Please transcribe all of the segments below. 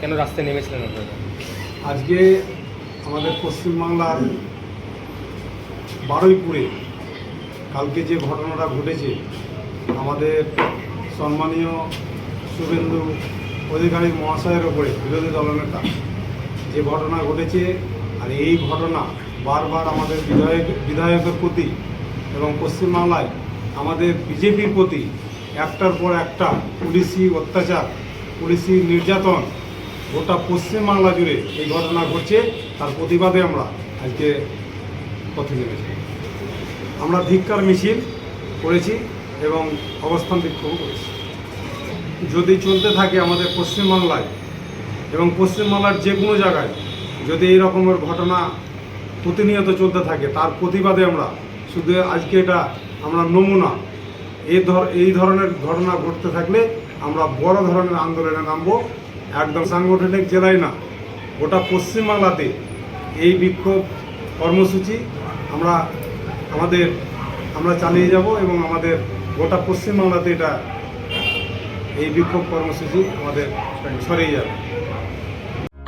কেন রাস্তায় নেমেছিলেন আপনারা? আজকে আমাদের পশ্চিমবাংলার বারুইপুরে কালকে যে ঘটনাটা ঘটেছে, আমাদের সম্মানীয় শুভেন্দু অধিকারী মহাশয়ের ওপরে বিরোধী দলনেতা যে ঘটনা ঘটেছে আর এই ঘটনা বারবার আমাদের বিধায়ক, বিধায়কের প্রতি এবং পশ্চিমবাংলায় আমাদের বিজেপির প্রতি একটার পর একটা পুলিশি অত্যাচার, পুলিশি নির্যাতন গোটা পশ্চিমবাংলা জুড়ে এই ঘটনা ঘটছে, তার প্রতিবাদে আমরা আজকে পথে নেমেছি। আমরা ধিক্কার মিছিল করেছি এবং অবস্থান বিক্ষোভ করেছি। যদি চলতে থাকে আমাদের পশ্চিমবাংলায় এবং পশ্চিমবাংলার যে কোনো জায়গায় যদি এই রকমের ঘটনা প্রতিনিয়ত চলতে থাকে, তার প্রতিবাদে আমরা শুধু আজকে এটা আমরা নমুনা এই ধর, এই ধরনের ঘটনা ঘটতে থাকলে আমরা বড় ধরনের আন্দোলনে নামবো। একদম সাংগঠনিক জেলায় না, গোটা পশ্চিমবাংলাতে এই বিক্ষোভ কর্মসূচি আমরা, আমাদের, আমরা চালিয়ে যাব এবং আমাদের গোটা পশ্চিমবাংলাতে এটা, এই বিক্ষোভ কর্মসূচি আমাদের ছড়িয়ে যাবে।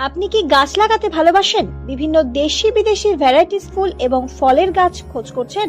আপনি কি গাছ লাগাতে ভালোবাসেন? বিভিন্ন দেশি বিদেশি ভ্যারাইটিস ফুল এবং ফলের গাছ খোঁজ করছেন?